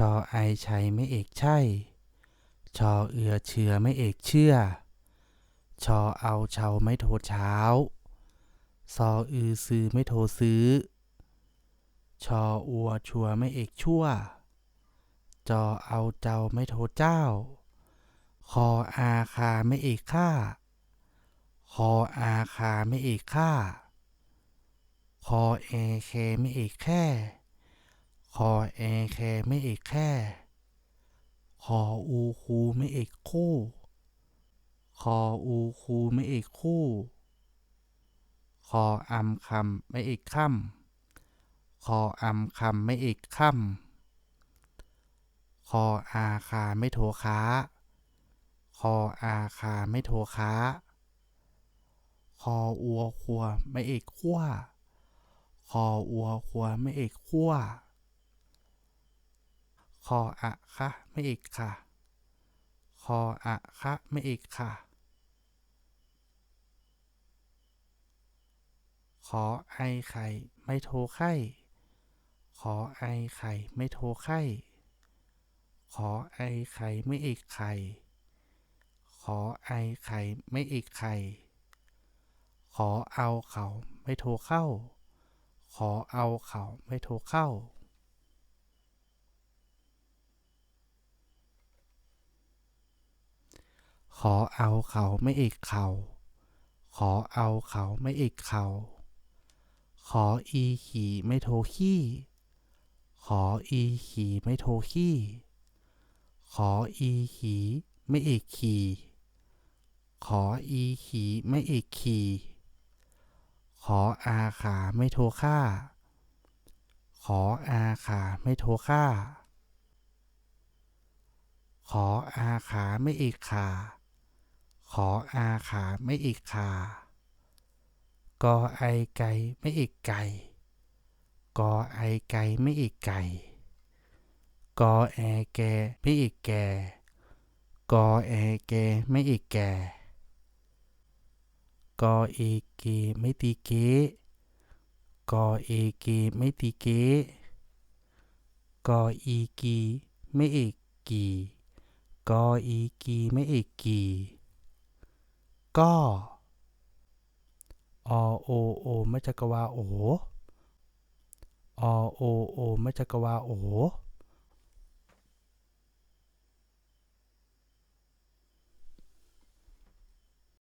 ชอไอชัยไม่เอกใช่ ชอเอือเชื่อไม่เอกเชื่อ ชอเอาเชาไม่โทเช้า ซออือซื้อไม่โทซื้อ ชออัวชัวไม่เอกชั่ว จอเอาเจ้าไม่โทเจ้า คออาคาไม่เอกค่า คออาคาไม่เอกค่า คอเอเคไม่เอกแค่ คอเอแคไม่เอกแค่ คออูคูไม่เอกคู่ คออูคูไม่เอกคู่ คออำคำไม่เอกค่ำคออำคำไม่เอกค่ำคออาคาไม่โทค้า คออาคาไม่โทค้า คออัวครัวไม่เอกขั้ว คออัวครัวไม่เอกขั้ว คออะคะไม่เอกค่ะ คออะคะไม่เอกค่ะ ขอไอไข่ไม่โทรไข่ขอไอไข่ไม่โทรไข่ขอไอไข่ไม่เอกไข่ ขอไอไข่ไม่เอกไข่ ขอเอาเขาไม่โทรเข้า ขอเอาเขาไม่โทรเข้า อเอาเขาไม่เอกเขา ขอเอาเขาไม่เอกเขา ขออีขี่ไม่โทขี้ ขออีขี่ไม่โทขี้ ขออีขี่ไม่เอกขี่ ขออีขี่ไม่เอกขี่ขออาขาไม่โทค่า ขออาขาไม่โทค่า ขออาขาไม่เอกขา ขออาขาไม่เอกขากอไอไก่ไม่เอกไก่กอไอไก่ไม่เอกไก่กอแอแกไม่เอกแกกอแอแกไม่เอกแกกอเอเกไม่ตีเกกอเอเกไม่ตีเกกออีกีไม่เอกกีกออีกีไม่เอกกี ก็อโอโอไม่จักรวาโออโอโอไม่จักรวาโอ